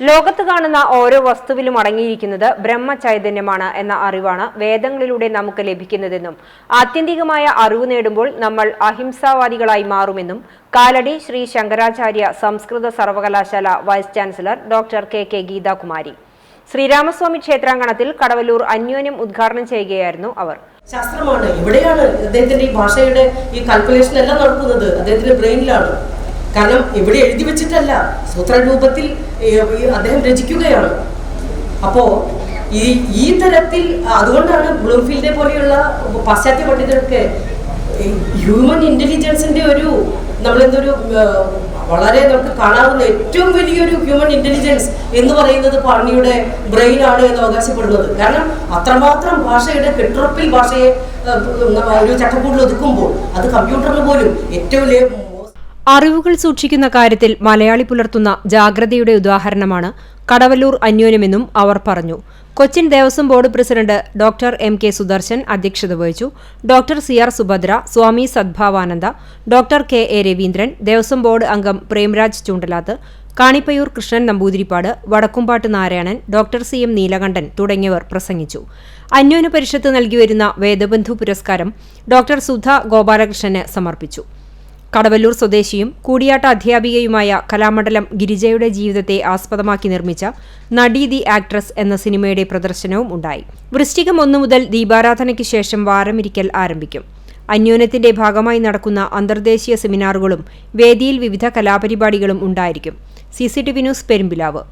ലോകത്ത് കാണുന്ന ഓരോ വസ്തുവിലും അടങ്ങിയിരിക്കുന്നത് ബ്രഹ്മചൈതന്യമാണ് എന്ന അറിവാണ് വേദങ്ങളിലൂടെ നമുക്ക് ലഭിക്കുന്നതെന്നും ആത്യന്തികമായ അറിവ് നേടുമ്പോൾ നമ്മൾ അഹിംസാവാദികളായി മാറുമെന്നും കാലടി ശ്രീ ശങ്കരാചാര്യ സംസ്കൃത സർവകലാശാല vice chancellor doctor K. K. Geethakumari. Sreeramaswamy ക്ഷേത്രാങ്കണത്തിൽ Kadavallur അന്യോന്യം ഉദ്ഘാടനം ചെയ്യുകയായിരുന്നു അവർ. ശാസ്ത്രമാണ്. ഇവിടെയാണ് അദ്ദേഹത്തിന്റെ ഈ ഭാഷയുടെ ഈ കാൽക്കുലേഷൻ എല്ലാം നടക്കുന്നത്. അദ്ദേഹത്തിന്റെ ബ്രെയിനിലാണ് കാരണം ഇവിടെ എഴുതി വെച്ചിട്ടല്ല. സൂത്രരൂപത്തിൽ അദ്ദേഹം രചിക്കുകയാണ്. അപ്പോ ഈ ഈ തരത്തിൽ അതുകൊണ്ടാണ് ബ്ലൂംഫീൽഡിനെ പോലെയുള്ള പാശ്ചാത്യ പണ്ഡിതർക്ക് ഹ്യൂമൻ ഇന്റലിജൻസിന്റെ ഒരു നമ്മളെന്തൊരു വളരെ നമുക്ക് കാണാവുന്ന ഏറ്റവും വലിയൊരു ഹ്യൂമൻ ഇന്റലിജൻസ് എന്ന് പറയുന്നത് പാണിയുടെ ബ്രെയിൻ ആണ് എന്ന് അവകാശപ്പെടുന്നത്. കാരണം അത്രമാത്രം ഭാഷയുടെ കെട്ടുറപ്പിൽ ഭാഷയെ ഒരു ചട്ടക്കൂടിൽ ഒതുക്കുമ്പോൾ അത് കമ്പ്യൂട്ടറിന് പോലും ഏറ്റവും അറിവുകൾ സൂക്ഷിക്കുന്ന കാര്യത്തിൽ മലയാളി പുലർത്തുന്ന ജാഗ്രതയുടെ ഉദാഹരണമാണ് കടവല്ലൂർ അന്യോന്യമെന്നും അവർ പറഞ്ഞു. Cochin Devaswom board president doctor M K Sudarshan അധ്യക്ഷത വഹിച്ചു. Doctor C R Subhadra Swami Sadbhavananda doctor K A Raveendran Devaswom board അംഗം Premraj Choondalath Kanippayyur Krishnan Namboothiripad Vadakkumpat Narayanan doctor C M Neelakantan തുടങ്ങിയവർ പ്രസംഗിച്ചു. അന്യോന്യ പരിഷത്ത് നൽകിവരുന്ന വേദബന്ധു പുരസ്കാരം doctor Sudha ഗോപാലകൃഷ്ണന് സമർപ്പിച്ചു. കടവല്ലൂർ സ്വദേശിയും കൂടിയാട്ട അധ്യാപികയുമായ കലാമണ്ഡലം ഗിരിജയുടെ ജീവിതത്തെ ആസ്പദമാക്കി നിർമ്മിച്ച നടി ദി ആക്ട്രസ് എന്ന സിനിമയുടെ പ്രദർശനവും ഉണ്ടായി. വൃശ്ചികം ഒന്നു മുതൽ ദീപാരാധനയ്ക്ക് ശേഷം വാരമിരിക്കൽ ആരംഭിക്കും. അന്യോന്യത്തിന്റെ ഭാഗമായി നടക്കുന്ന അന്തർദേശീയ സെമിനാറുകളും വേദിയിൽ വിവിധ കലാപരിപാടികളും ഉണ്ടായിരിക്കും. C C T V news Perumpilavu.